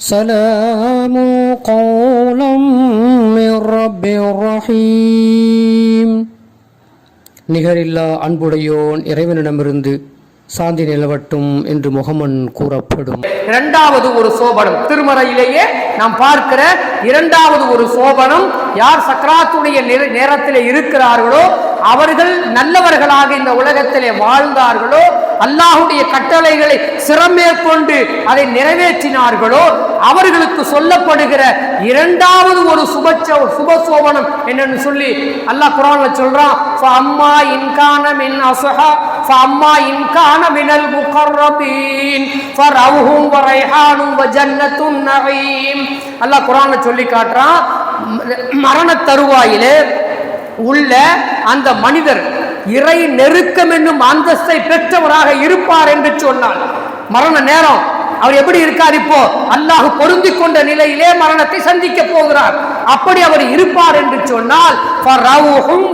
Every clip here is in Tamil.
سلام قولا من رب رحيم நிகரில்லா அன்புடையோன் இறைவனிடமிருந்து சாந்தி நிலவட்டும் என்று முகமன் கூறப்படும் இரண்டாவது ஒரு சோபனம் திருமறையிலேயே நாம் பார்க்கிற இரண்டாவது ஒரு சோபனம் யார் சக்கராத்துடைய நேர- நேரத்திலே இருக்கிறார்களோ அவர்கள் நல்லவர்களாக இந்த உலகத்திலே வாழ்ந்தார்களோ அல்லாஹுடைய கட்டளைகளை சிறமேற்கொண்டு அதை நிறைவேற்றினார்களோ அவர்களுக்கு சொல்லப்படுகிற இரண்டாவது ஒரு சுபச்ச சுப சோபனம் என்னன்னு சொல்லி அல்லாஹ் குரான்ல சொல்றான் அம்மா இன்கான மின் அசுஹா அம்மா இன்கான மினல் முகர்ரபீன் ஃபரவுஹும் வரைஹானும் வஜன்னத்துன் நஈம் அல்லாஹ் குரான்ல சொல்லி காட்டுறான் மரண தருவாயிலே உள்ள அந்த மனிதர் இறை நெருக்கம் என்னும் அந்தஸ்தை பெற்றவராக இருப்பார் என்று சொன்னார். மரண நேரம். அவர் எப்படி இருக்கார் இப்போ? அல்லாஹ் பொருந்திக் கொண்ட நிலையிலே மரணத்தை சந்திக்க போகிறார். அப்படி அவர் இருப்பார் என்று சொன்னால்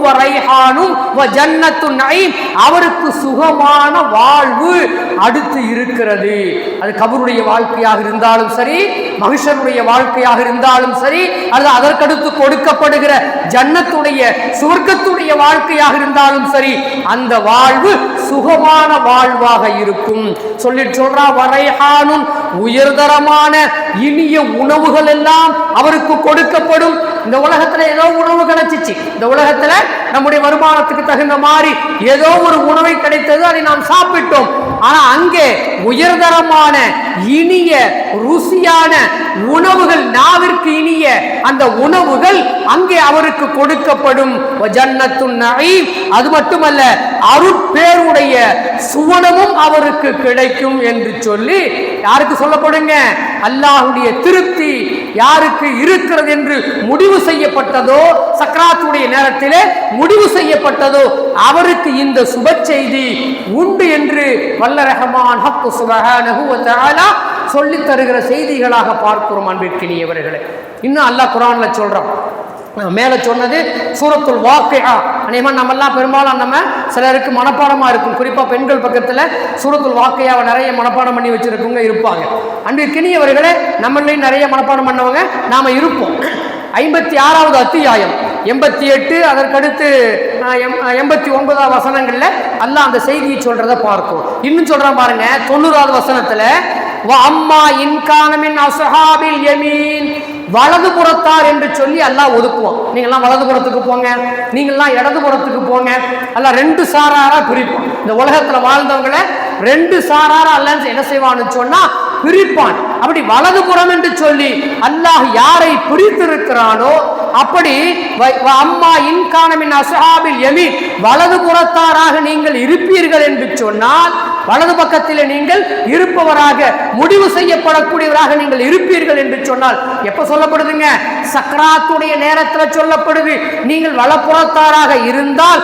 வரைஹானும் அவருக்கு சுகமான வாழ்வு அடுத்து இருக்கிறது. அது கபருடைய வாழ்க்கையாக இருந்தாலும் சரி மகிஷனுடைய வாழ்க்கையாக இருந்தாலும் சரி அல்லது அதற்கடுத்து கொடுக்கப்படுகிற ஜன்னத்துடைய சுவர்க்கத்துடைய வாழ்க்கையாக இருந்தாலும் சரி அந்த வாழ்வு சுகமான வாழ்வாக இருக்கும். சொல்லி சொல்றா வரைஹானும் உயர்தரமான இனிய உணவுகள் எல்லாம் அவருக்கு கொடுக்கப்படும். இந்த உலகத்துல ஏதோ உணவு கிடைச்சிச்சு. இந்த உலகத்துல நம்முடைய வருமானத்துக்கு தகுந்த மாதிரி ஏதோ ஒரு உணவை கிடைத்தது அதை நாம் சாப்பிட்டோம். ஆனா அங்கே உயர்தரமான இனிய ருசியான உணவுகள் நாவிற்கு இனிய அந்த உணவுகள் அங்கே அவருக்கு கொடுக்கப்படும். ஜன்னத்துன் அது மட்டுமல்ல அருட்பேருடைய சுவனமும் அவருக்கு கிடைக்கும் என்று சொல்லி யாருக்கு சொல்லப்படுங்க? அல்லாஹுடைய திருப்தி யாருக்கு இருக்கிறது என்று முடிவு செய்யப்பட்டதோ சக்கராத்துடைய நேரத்திலே முடிவு செய்யப்பட்டதோ அவருக்கு இந்த சுப செய்தி உண்டு என்று வல்ல ரஹமான் ஹக்கு சுபஹானஹு வ தஆலா சொல்லித் தருகிற செய்திகளாக பார்க்கிறோம் அன்பிற்கினியவர்களே. இன்னும் அல்லாஹ் குரானில் சொல்கிறோம் மேலே சொன்னது சூரத்துல் வாக்கையா அநேகமாக நம்மெல்லாம் பெரும்பாலும் நம்ம சிலருக்கு மனப்பாடமாக இருக்கும். குறிப்பாக பெண்கள் பக்கத்தில் சூரத்துல் வாக்கையாவை நிறைய மனப்பாடம் பண்ணி வச்சுருக்கவங்க இருப்பாங்க. அன்பிற்கினியவர்களே நம்மளையும் நிறைய மனப்பாடம் பண்ணவங்க நாம் இருப்போம். ஐம்பத்தி ஆறாவது அத்தியாயம். எண்பத்தி எட்டு அதற்கடுத்து எம்- எண்பத்தி ஒன்பதாவது வசனங்களில் அல்லாஹ் அந்த செய்தியை சொல்கிறத பார்க்கும் இன்னும் சொல்கிறேன் பாருங்கள் தொண்ணூறாவது வசனத்தில் அம்மா இன்கானமின் அசஹாபில் யமீன். வலது புறத்தார் என்று சொல்லி அல்லாஹ் ஒதுக்குவோம் நீங்கள்லாம் வலது புறத்துக்கு போங்க நீங்கள்லாம் இடது புறத்துக்கு போங்க. எல்லாம் ரெண்டு சாராரா பிரிப்போம் இந்த உலகத்துல வாழ்ந்தவங்களை ரெண்டு சாராரா அல்லன்னு என்ன செய்வான்னு சொன்னா பிரிப்பான். அப்படி வலது புறம் என்று சொல்லி அல்லாஹ் யாரை பிரித்திருக்கிறானோ அப்படி வ- அம்மா இன்கானமின் அசுஹாபில் எமி வலது புறத்தாராக நீங்கள் இருப்பீர்கள் என்று சொன்னால் வலது பக்கத்தில் நீங்கள் இருப்பவராக முடிவு செய்யப்படக்கூடியவராக நீங்கள் இருப்பீர்கள் என்று சொன்னால் எப்ப சொல்லப்படுதுங்க? சக்கராத்துடைய நேரத்தில் சொல்லப்படுது. நீங்கள் வலப்புறத்தாராக இருந்தால்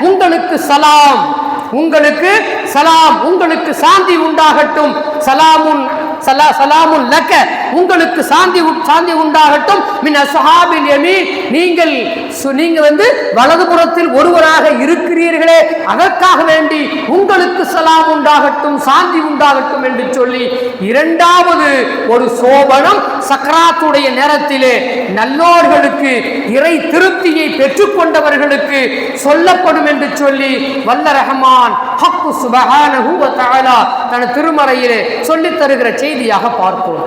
உங்களுக்கு சலாம். உங்களுக்கு சலாம் உங்களுக்கு சாந்தி உண்டாகட்டும். சலாமுன் சலா சலாமுன் லக்க உங்களுக்கு சாந்தி சாந்தி உண்டாகட்டும். மின் நீங்கள் சு- நீங்க வந்து வலதுபுறத்தில் ஒருவராக இருக்கிறீர்கள் அதற்காக வேண்டி உங்களுக்கு சலாம் உண்டாகட்டும் சாந்தி உண்டாகட்டும் என்று சொல்லி இரண்டாவது ஒரு சோபனம் சக்கராத்துடைய நேரத்திலே நல்லோர்களுக்கு இறை திருப்தியை பெற்றுக்கொண்டவர்களுக்கு சொல்லப்படும் என்று சொல்லி வல்ல ரஹமான் ஹக்கு சுபஹானஹு வ தஆலா தன திருமறையிலே சொல்லித் தருகிற செய்தியாக பார்ப்போம்.